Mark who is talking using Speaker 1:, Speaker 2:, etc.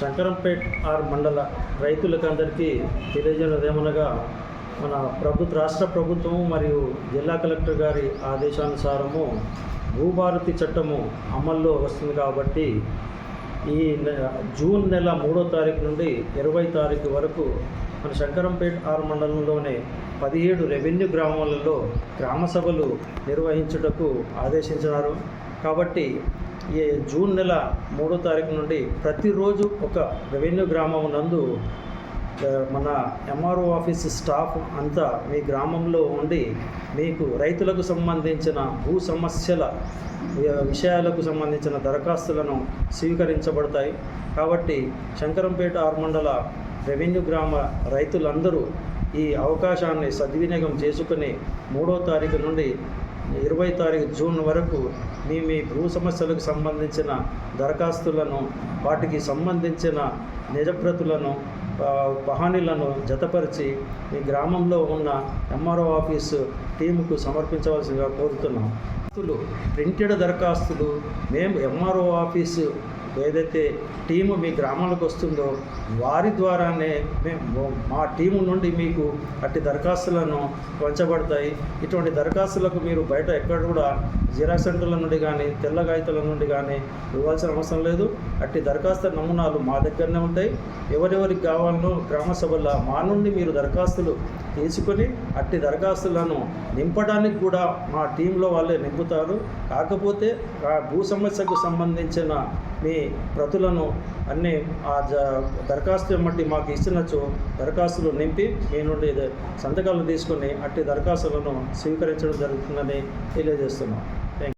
Speaker 1: Shankarampet are మండల రైతులకు అందరికీ తెలియజేయనదేమనగా మన ప్రభుత్వ రాష్ట్ర ప్రభుత్వం మరియు జిల్లా కలెక్టర్ గారి ఆదేశానుసారము భూభారతి చట్టము అమల్లో వస్తుంది కాబట్టి ఈ నె- జూన్ నెల మూడో తారీఖు నుండి ఇరవై తారీఖు వరకు మన శంకరంపేట్ ఆరు మండలంలోనే పదిహేడు రెవెన్యూ గ్రామాలలో గ్రామ సభలు నిర్వహించుటకు ఆదేశించినారు. కాబట్టి ఈ జూన్ నెల మూడో తారీఖు నుండి ప్రతిరోజు ఒక రెవెన్యూ గ్రామం నందు మన ఎంఆర్ఓ ఆఫీస్ స్టాఫ్ అంతా మీ గ్రామంలో ఉండి మీకు రైతులకు సంబంధించిన భూ సమస్యల విషయాలకు సంబంధించిన దరఖాస్తులను స్వీకరించబడతాయి. కాబట్టి శంకరంపేట ఆర్మండల రెవెన్యూ గ్రామ రైతులందరూ ఈ అవకాశాన్ని సద్వినియోగం చేసుకుని మూడో తారీఖు నుండి ఇరవై తారీఖు జూన్ వరకు మీ మీ భూ సమస్యలకు సంబంధించిన దరఖాస్తులను వాటికి సంబంధించిన నిజప్రతులను పహానీలను జతపరిచి మీ గ్రామంలో ఉన్న ఎంఆర్ఓ ఆఫీసు టీముకు సమర్పించవలసిందిగా కోరుతున్నాం. ప్రింటెడ్ దరఖాస్తులు మేము ఎంఆర్ఓ ఆఫీసు ఏదైతే టీము మీ గ్రామాలకు వస్తుందో వారి ద్వారానే మేము మా టీము నుండి మీకు అట్టి దరఖాస్తులను పంచబడతాయి. ఇటువంటి దరఖాస్తులకు మీరు బయట ఎక్కడ కూడా జిరాక్స్ సెంటర్ల నుండి కానీ తెల్ల కాగితాల నుండి కానీ ఇవ్వాల్సిన అవసరం లేదు. అట్టి దరఖాస్తు నమూనాలు మా దగ్గరనే ఉంటాయి. ఎవరెవరికి కావాలనో గ్రామ సభల్లో మా నుండి మీరు దరఖాస్తులు తీసుకొని అట్టి దరఖాస్తులను నింపడానికి కూడా మా టీంలో వాళ్ళే నింపుతారు. కాకపోతే ఆ భూ సమస్యకు సంబంధించిన మీ ప్రతులను అన్ని ఆ జ దరఖాస్తు ఎమ్మటి మాకు ఇచ్చినచో దరఖాస్తులు నింపి మీ నుండి సంతకాలు తీసుకొని అట్టి దరఖాస్తులను స్వీకరించడం జరుగుతుందని తెలియజేస్తున్నాం.